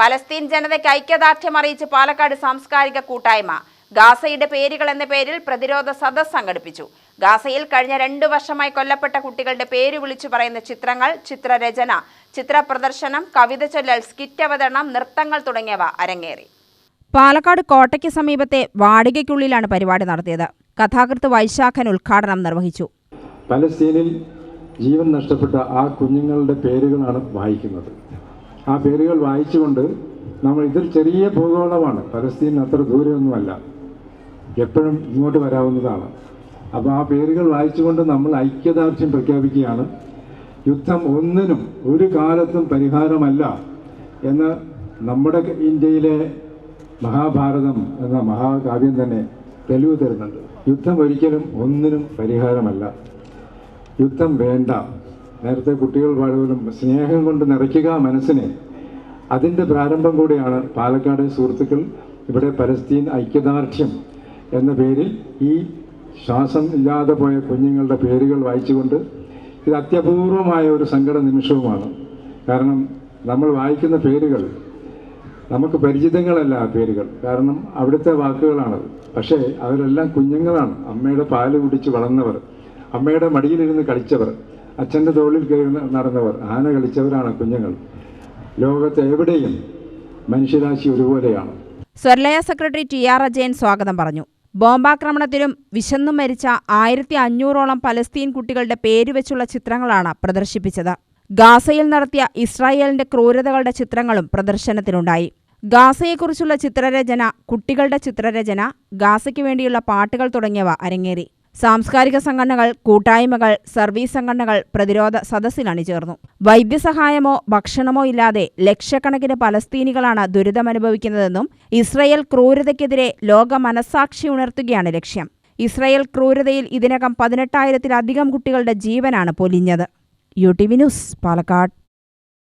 Palestine ജനതയ്ക്ക് ഐക്യദാർഢ്യം അറിയിച്ച് പാലക്കാട് സാംസ്കാരിക കൂട്ടായ്മ ഗാസയുടെ പേരുകൾ എന്ന പേരിൽ പ്രതിരോധ സദസ് സംഘടിപ്പിച്ചു. ഗാസയിൽ കഴിഞ്ഞ രണ്ടു വർഷമായി കൊല്ലപ്പെട്ട കുട്ടികളുടെ പേര് വിളിച്ചു പറയുന്ന ചിത്രങ്ങൾ ചിത്രരചന ചിത്രപ്രദർശനം കവിത ചൊല്ലൽ സ്കിറ്റ് അവതരണം നൃത്തങ്ങൾ തുടങ്ങിയവ അരങ്ങേറി. പാലക്കാട് കോട്ടയ്ക്ക് സമീപത്തെ വാടികയ്ക്കുള്ളിലാണ് പരിപാടി നടത്തിയത്. കഥാകൃത്ത് വൈശാഖൻ ഉദ്ഘാടനം നിർവഹിച്ചു. പലസ്തീനിൽ ജീവൻ നഷ്ടപ്പെട്ട ആ കുഞ്ഞുങ്ങളുടെ പേരുകളാണ് വായിക്കുന്നത്. ആ പേരുകൾ വായിച്ചുകൊണ്ട് നമ്മൾ ഇതൊരു ചെറിയ ഭൂഗോളമാണ്. പലസ്തീൻ അത്ര ദൂരമൊന്നുമല്ല എപ്പോഴും ഇങ്ങോട്ട് വരാവുന്നതാണ്. അപ്പോൾ ആ പേരുകൾ വായിച്ചുകൊണ്ട് നമ്മൾ ഐക്യദാർഢ്യം പ്രഖ്യാപിക്കുകയാണ്. യുദ്ധം ഒന്നിനും ഒരു കാലത്തും പരിഹാരമല്ല എന്ന് നമ്മുടെ ഇന്ത്യയിലെ മഹാഭാരതം എന്ന മഹാകാവ്യം തന്നെ തെളിവ് തരുന്നുണ്ട്. യുദ്ധം ഒരിക്കലും ഒന്നിനും പരിഹാരമല്ല. യുദ്ധം വേണ്ട. നേരത്തെ കുട്ടികൾ പാടുപോലും സ്നേഹം കൊണ്ട് നിറയ്ക്കുക മനസ്സിനെ. അതിന്റെ പ്രാരംഭം കൂടിയാണ് പാലക്കാട് സുഹൃത്തുക്കൾ ഇവിടെ പലസ്തീൻ ഐക്യദാർഢ്യം എന്ന പേരിൽ ഈ ശ്വാസം ഇല്ലാതെ പോയ കുഞ്ഞുങ്ങളുടെ പേരുകൾ വായിച്ചുകൊണ്ട് ഇത് അത്യപൂർവമായ ഒരു സങ്കട നിമിഷവുമാണ്. കാരണം നമ്മൾ വായിക്കുന്ന പേരുകൾ നമുക്ക് പരിചിതങ്ങളല്ല ആ പേരുകൾ. കാരണം അവിടുത്തെ വാക്കുകളാണത്. പക്ഷേ അവരെല്ലാം കുഞ്ഞുങ്ങളാണ്. അമ്മയുടെ പാൽ കുടിച്ച് വളർന്നവർ അമ്മയുടെ മടിയിലിരുന്ന് കളിച്ചവർ. അച്ഛന്റെ തോളിൽ കയറി നടന്നവർ ആന കളിച്ചവരാണ് കുഞ്ഞുങ്ങൾ. ലോകത്ത് എവിടെയും മനുഷ്യരാശി ഒരുപോലെയാണ്. Swaralaya secretary T R Ajayan സ്വാഗതം പറഞ്ഞു. ബോംബാക്രമണത്തിലും വിശന്നും മരിച്ച ആയിരത്തി അഞ്ഞൂറോളം പലസ്തീൻ കുട്ടികളുടെ പേരുവെച്ചുള്ള ചിത്രങ്ങളാണ് പ്രദർശിപ്പിച്ചത്. ഗാസയിൽ നടത്തിയ ഇസ്രായേലിന്റെ ക്രൂരതകളുടെ ചിത്രങ്ങളും പ്രദർശനത്തിനുണ്ടായി ഗാസയെക്കുറിച്ചുള്ള ചിത്രരചന കുട്ടികളുടെ ചിത്രരചന ഗാസയ്ക്ക് വേണ്ടിയുള്ള പാട്ടുകൾ തുടങ്ങിയവ അരങ്ങേറി. സാംസ്കാരിക സംഘടനകൾ കൂട്ടായ്മകൾ സർവീസ് സംഘടനകൾ പ്രതിരോധ സദസ്സിൽ അണിചേർന്നു. വൈദ്യസഹായമോ ഭക്ഷണമോ ഇല്ലാതെ ലക്ഷക്കണക്കിന് പലസ്തീനികളാണ് ദുരിതമനുഭവിക്കുന്നതെന്നും ഇസ്രയേൽ ക്രൂരതയ്ക്കെതിരെ ലോക മനസാക്ഷി ഉണർത്തുകയാണ് ലക്ഷ്യം. ഇസ്രയേൽ ക്രൂരതയിൽ ഇതിനകം പതിനെട്ടായിരത്തിലധികം കുട്ടികളുടെ ജീവനാണ് പൊലിഞ്ഞത്. U T V news Palakkad.